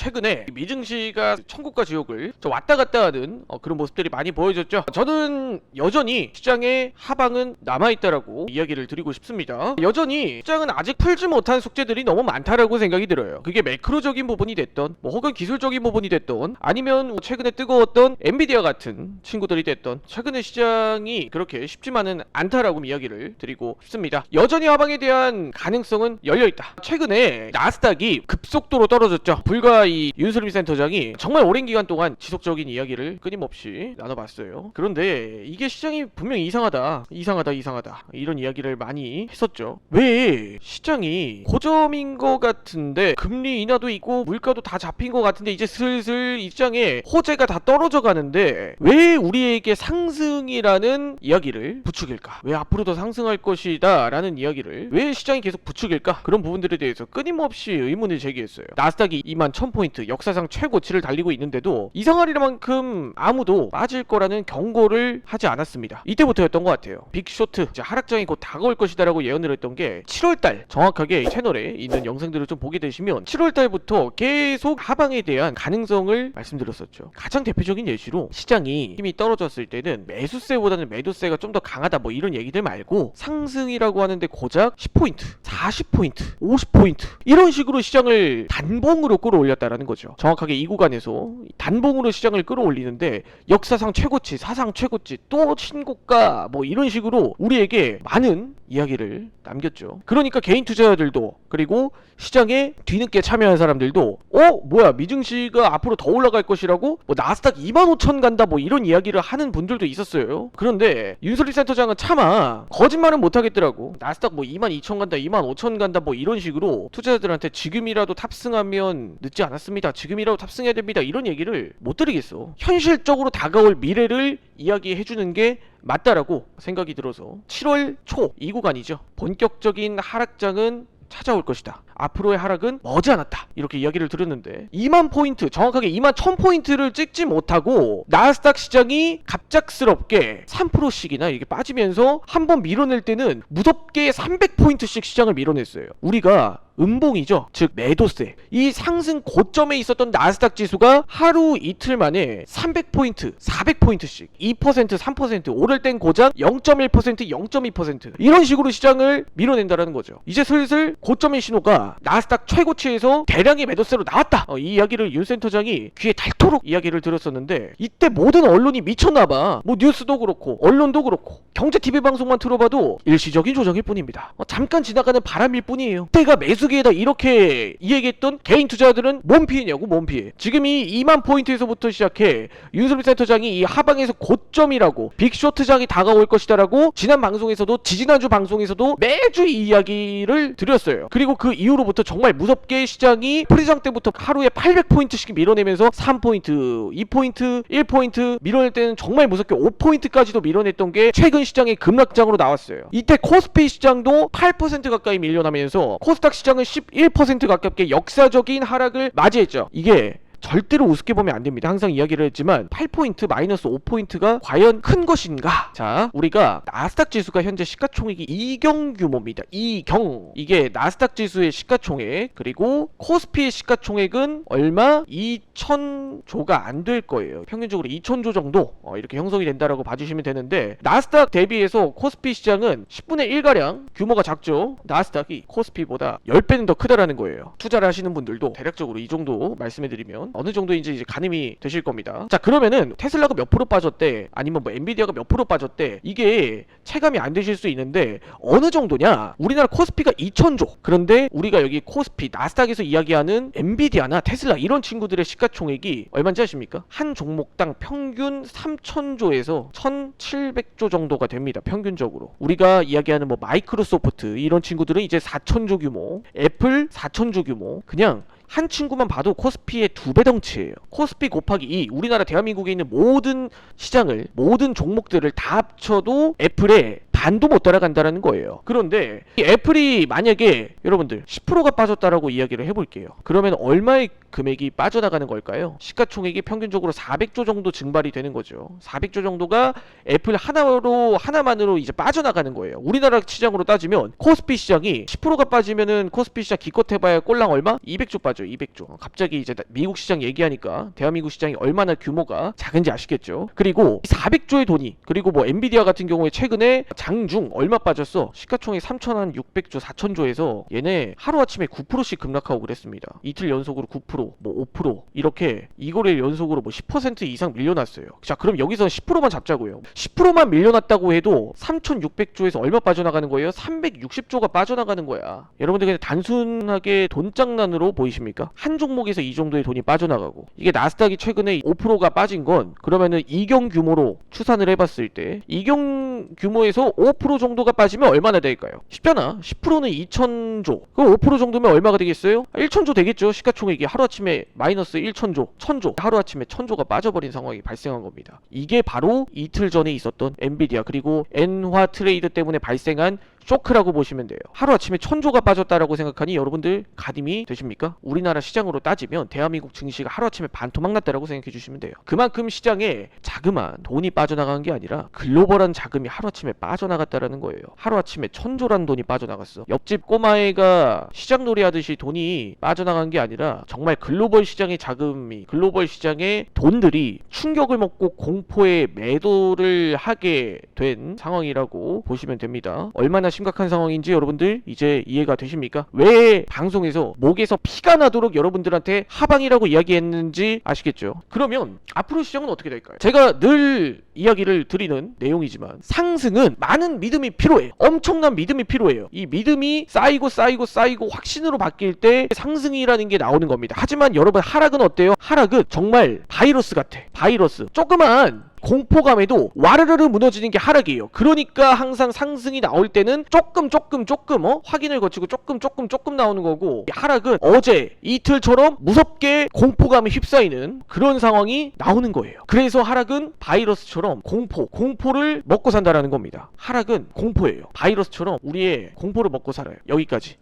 최근에 미증시가 천국과 지옥을 좀 왔다 갔다 하는 어, 그런 모습들이 많이 보여졌죠. 저는 여전히 시장의 하방은 남아있다라고 이야기를 드리고 싶습니다. 여전히 시장은 아직 풀지 못한 숙제들이 너무 많다라고 생각이 들어요. 그게 매크로적인 부분이 됐던 뭐 혹은 기술적인 부분이 됐던 아니면 뭐 최근에 뜨거웠던 엔비디아 같은 친구들이 됐던 최근의 시장이 그렇게 쉽지만은 않다라고 이야기를 드리고 싶습니다. 여전히 하방에 대한 가능성은 열려있다. 최근에 나스닥이 급속도로 떨어졌죠. 불과 이 윤수림 센터장이 정말 오랜 기간 동안 지속적인 이야기를 끊임없이 나눠봤어요. 그런데 이게 시장이 분명히 이상하다, 이상하다, 이상하다 이런 이야기를 많이 했었죠. 왜 시장이 고점인 것 같은데 금리 인하도 있고 물가도 다 잡힌 것 같은데 이제 슬슬 이 시장에 호재가 다 떨어져 가는데 왜 우리에게 상승이라는 이야기를 부추길까? 왜 앞으로 더 상승할 것이다 라는 이야기를 왜 시장이 계속 부추길까? 그런 부분들에 대해서 끊임없이 의문을 제기했어요. 나스닥이 2만 1000포인트 역사상 최고치를 달리고 있는데도 이상하리만큼 아무도 빠질 거라는 경고를 하지 않았습니다. 이때부터였던 것 같아요. 빅쇼트 하락장이 곧 다가올 것이다라고 예언을 했던 게 7월달 정확하게 이 채널에 있는 영상들을 좀 보게 되시면 7월달부터 계속 하방에 대한 가능성을 말씀드렸었죠. 가장 대표적인 예시로 시장이 힘이 떨어졌을 때는 매수세보다는 매도세가 좀 더 강하다 뭐 이런 얘기들 말고 상승이라고 하는데 고작 10포인트, 40포인트, 50포인트 이런 식으로 시장을 단봉으로 끌어올렸 다라는 거죠. 정확하게 이 구간에서 단봉으로 시장을 끌어올리는데 역사상 최고치, 사상 최고치, 또 신고가 뭐 이런 식으로 우리에게 많은 이야기를 남겼죠. 그러니까 개인 투자자들도 그리고 시장에 뒤늦게 참여한 사람들도 어 뭐야 미증시가 앞으로 더 올라갈 것이라고 뭐 나스닥 2만 5천 간다 뭐 이런 이야기를 하는 분들도 있었어요. 그런데 윤소리 센터장은 차마 거짓말은 못 하겠더라고. 나스닥 뭐 2만 2천 간다, 2만 5천 간다 뭐 이런 식으로 투자자들한테 지금이라도 탑승하면 늦지 않았습니다. 지금이라도 탑승해야 됩니다. 이런 얘기를 못 드리겠어. 현실적으로 다가올 미래를 이야기해 주는 게 맞다라고 생각이 들어서 7월 초 이 구간이죠. 본격적인 하락장은 찾아올 것이다. 앞으로의 하락은 머지않았다. 이렇게 이야기를 드렸는데 2만 포인트, 정확하게 2만 1000 포인트를 찍지 못하고 나스닥 시장이 갑작스럽게 3%씩이나 이렇게 빠지면서 한 번 밀어낼 때는 무섭게 300 포인트씩 시장을 밀어냈어요. 우리가 음봉이죠. 즉 매도세. 이 상승 고점에 있었던 나스닥 지수가 하루 이틀 만에 300포인트, 400포인트씩 2%, 3% 오를 땐 고작 0.1%, 0.2% 이런 식으로 시장을 밀어낸다라는 거죠. 이제 슬슬 고점의 신호가 나스닥 최고치에서 대량의 매도세로 나왔다. 어, 이 이야기를 윤 센터장이 귀에 닳도록 이야기를 들었었는데 이때 모든 언론이 미쳤나봐. 뭐 뉴스도 그렇고 언론도 그렇고 경제 TV 방송만 틀어봐도 일시적인 조정일 뿐입니다. 어, 잠깐 지나가는 바람일 뿐이에요. 때가 매수기에다 이렇게 이야기했던 개인 투자자들은 몸 피해냐고 몸 피해. 지금 이 2만 포인트에서부터 시작해 윤소리 센터장이 이 하방에서 고점이라고 빅쇼트장이 다가올 것이다라고 지난 방송에서도 지지난주 방송에서도 매주 이 이야기를 드렸어요. 그리고 그 이후 로부터 정말 무섭게 시장이 프리장 때부터 하루에 800포인트씩 밀어내면서 3포인트, 2포인트, 1포인트 밀어낼 때는 정말 무섭게 5포인트까지도 밀어냈던 게 최근 시장의 급락장으로 나왔어요. 이때 코스피 시장도 8% 가까이 밀려나면서 코스닥 시장은 11% 가깝게 역사적인 하락을 맞이했죠. 이게 절대로 우습게 보면 안 됩니다. 항상 이야기를 했지만 8포인트 마이너스 5포인트가 과연 큰 것인가? 자, 우리가 나스닥 지수가 현재 시가총액이 2경 규모입니다. 2경. 이게 나스닥 지수의 시가총액 그리고 코스피의 시가총액은 얼마? 2천조가 안 될 거예요. 평균적으로 2천조 정도 어, 이렇게 형성이 된다라고 봐주시면 되는데 나스닥 대비해서 코스피 시장은 10분의 1가량 규모가 작죠. 나스닥이 코스피보다 10배는 더 크다라는 거예요. 투자를 하시는 분들도 대략적으로 이 정도 말씀해드리면 어느 정도인지 이제 가늠이 되실 겁니다. 자 그러면은 테슬라가 몇 프로 빠졌대 아니면 뭐 엔비디아가 몇 프로 빠졌대 이게 체감이 안 되실 수 있는데 어느 정도냐 우리나라 코스피가 2천조 그런데 우리가 여기 코스피 나스닥에서 이야기하는 엔비디아나 테슬라 이런 친구들의 시가총액이 얼마인지 아십니까? 한 종목당 평균 3천조에서 1,700조 정도가 됩니다. 평균적으로 우리가 이야기하는 뭐 마이크로소프트 이런 친구들은 이제 4천조 규모 애플 4천조 규모 그냥 한 친구만 봐도 코스피의 두 배 덩치예요. 코스피 곱하기 2 우리나라 대한민국에 있는 모든 시장을 모든 종목들을 다 합쳐도 애플의 반도 못 따라간다라는 거예요. 그런데 이 애플이 만약에 여러분들 10%가 빠졌다라고 이야기를 해볼게요. 그러면 얼마의 금액이 빠져나가는 걸까요? 시가총액이 평균적으로 400조 정도 증발이 되는 거죠. 400조 정도가 애플 하나로 하나만으로 이제 빠져나가는 거예요. 우리나라 시장으로 따지면 코스피 시장이 10%가 빠지면은 코스피 시장 기껏 해봐야 꼴랑 얼마? 200조 빠져. 200조. 갑자기 이제 미국 시장 얘기하니까 대한민국 시장이 얼마나 규모가 작은지 아시겠죠? 그리고 400조의 돈이 그리고 뭐 엔비디아 같은 경우에 최근에 장중 얼마 빠졌어? 시가총액 3,600조, 4,000조에서 얘네 하루 아침에 9%씩 급락하고 그랬습니다. 이틀 연속으로 9%, 뭐 5% 이렇게 이거를 연속으로 뭐 10% 이상 밀려났어요. 자, 그럼 여기서 10%만 잡자고요. 10%만 밀려났다고 해도 3,600조에서 얼마 빠져나가는 거예요? 360조가 빠져나가는 거야. 여러분들 그냥 단순하게 돈 장난으로 보이십니까? 한 종목에서 이 정도의 돈이 빠져나가고 이게 나스닥이 최근에 5%가 빠진 건 그러면은 이경 규모로 추산을 해봤을 때 이경 규모에서 5% 정도가 빠지면 얼마나 될까요? 쉽잖아. 10%는 2,000조. 그럼 5% 정도면 얼마가 되겠어요? 1,000조 되겠죠. 시가총액이 하루아침에 마이너스 1,000조, 1,000조. 하루아침에 1,000조가 빠져버린 상황이 발생한 겁니다. 이게 바로 이틀 전에 있었던 엔비디아 그리고 엔화 트레이드 때문에 발생한 쇼크라고 보시면 돼요. 하루아침에 천조가 빠졌다라고 생각하니 여러분들 가림이 되십니까? 우리나라 시장으로 따지면 대한민국 증시가 하루아침에 반토막 났다라고 생각해 주시면 돼요. 그만큼 시장에 자그마한 돈이 빠져나간 게 아니라 글로벌한 자금이 하루아침에 빠져나갔다라는 거예요. 하루아침에 천조란 돈이 빠져나갔어. 옆집 꼬마애가 시장 놀이 하듯이 돈이 빠져나간 게 아니라 정말 글로벌 시장의 자금이 글로벌 시장의 돈들이 충격을 먹고 공포에 매도를 하게 된 상황이라고 보시면 됩니다. 얼마나 심각한 상황인지 여러분들 이제 이해가 되십니까? 왜 방송에서 목에서 피가 나도록 여러분들한테 하방이라고 이야기했는지 아시겠죠? 그러면 앞으로 시장은 어떻게 될까요? 제가 늘 이야기를 드리는 내용이지만 상승은 많은 믿음이 필요해. 엄청난 믿음이 필요해요. 이 믿음이 쌓이고 쌓이고 쌓이고 확신으로 바뀔 때 상승이라는 게 나오는 겁니다. 하지만 여러분 하락은 어때요? 하락은 정말 바이러스 같아. 바이러스. 조그만 공포감에도 와르르르 무너지는 게 하락이에요. 그러니까 항상 상승이 나올 때는 조금 조금 조금 어 확인을 거치고 조금 조금 조금 나오는 거고 이 하락은 어제 이틀처럼 무섭게 공포감에 휩싸이는 그런 상황이 나오는 거예요. 그래서 하락은 바이러스처럼 공포 공포를 먹고 산다라는 겁니다. 하락은 공포예요. 바이러스처럼 우리의 공포를 먹고 살아요. 여기까지.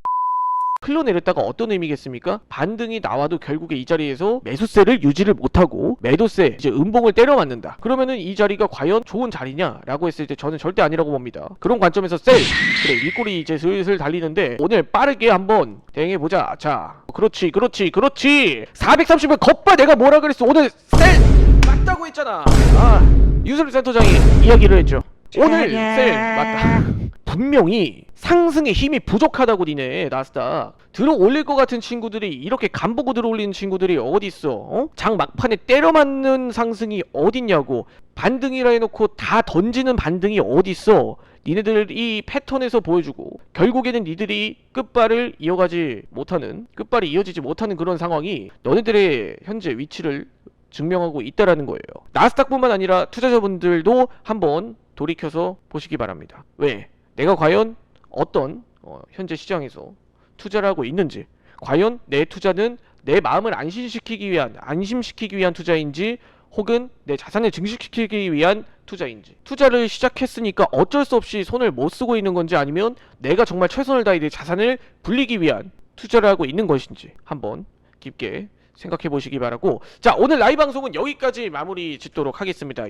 흘러내렸다가 어떤 의미겠습니까? 반등이 나와도 결국에 이 자리에서 매수세를 유지를 못하고 매도세 이제 음봉을 때려 맞는다. 그러면은 이 자리가 과연 좋은 자리냐라고 했을 때 저는 절대 아니라고 봅니다. 그런 관점에서 셀 그래 윗골이 이제 슬슬 달리는데 오늘 빠르게 한번 대응해 보자. 자, 그렇지, 그렇지, 그렇지. 430을 겉봐 내가 뭐라 그랬어? 오늘 셀 맞다고 했잖아. 아, 유술 센터장이 이야기를 했죠. 오늘 셀 맞다. 분명히 상승의 힘이 부족하다고 니네 나스닥 들어 올릴 것 같은 친구들이 이렇게 간보고 들어 올리는 친구들이 어디 있어 어? 장 막판에 때려 맞는 상승이 어딨냐고 반등이라 해놓고 다 던지는 반등이 어디 있어 니네들 이 패턴에서 보여주고 결국에는 니들이 끝발을 이어가지 못하는 끝발이 이어지지 못하는 그런 상황이 너네들의 현재 위치를 증명하고 있다라는 거예요. 나스닥뿐만 아니라 투자자분들도 한번 돌이켜서 보시기 바랍니다. 왜? 내가 과연 어떤 어, 현재 시장에서 투자를 하고 있는지, 과연 내 투자는 내 마음을 안심시키기 위한 안심시키기 위한 투자인지, 혹은 내 자산을 증식시키기 위한 투자인지. 투자를 시작했으니까 어쩔 수 없이 손을 못 쓰고 있는 건지 아니면 내가 정말 최선을 다해 내 자산을 불리기 위한 투자를 하고 있는 것인지 한번 깊게 생각해 보시기 바라고 자 오늘 라이브 방송은 여기까지 마무리 짓도록 하겠습니다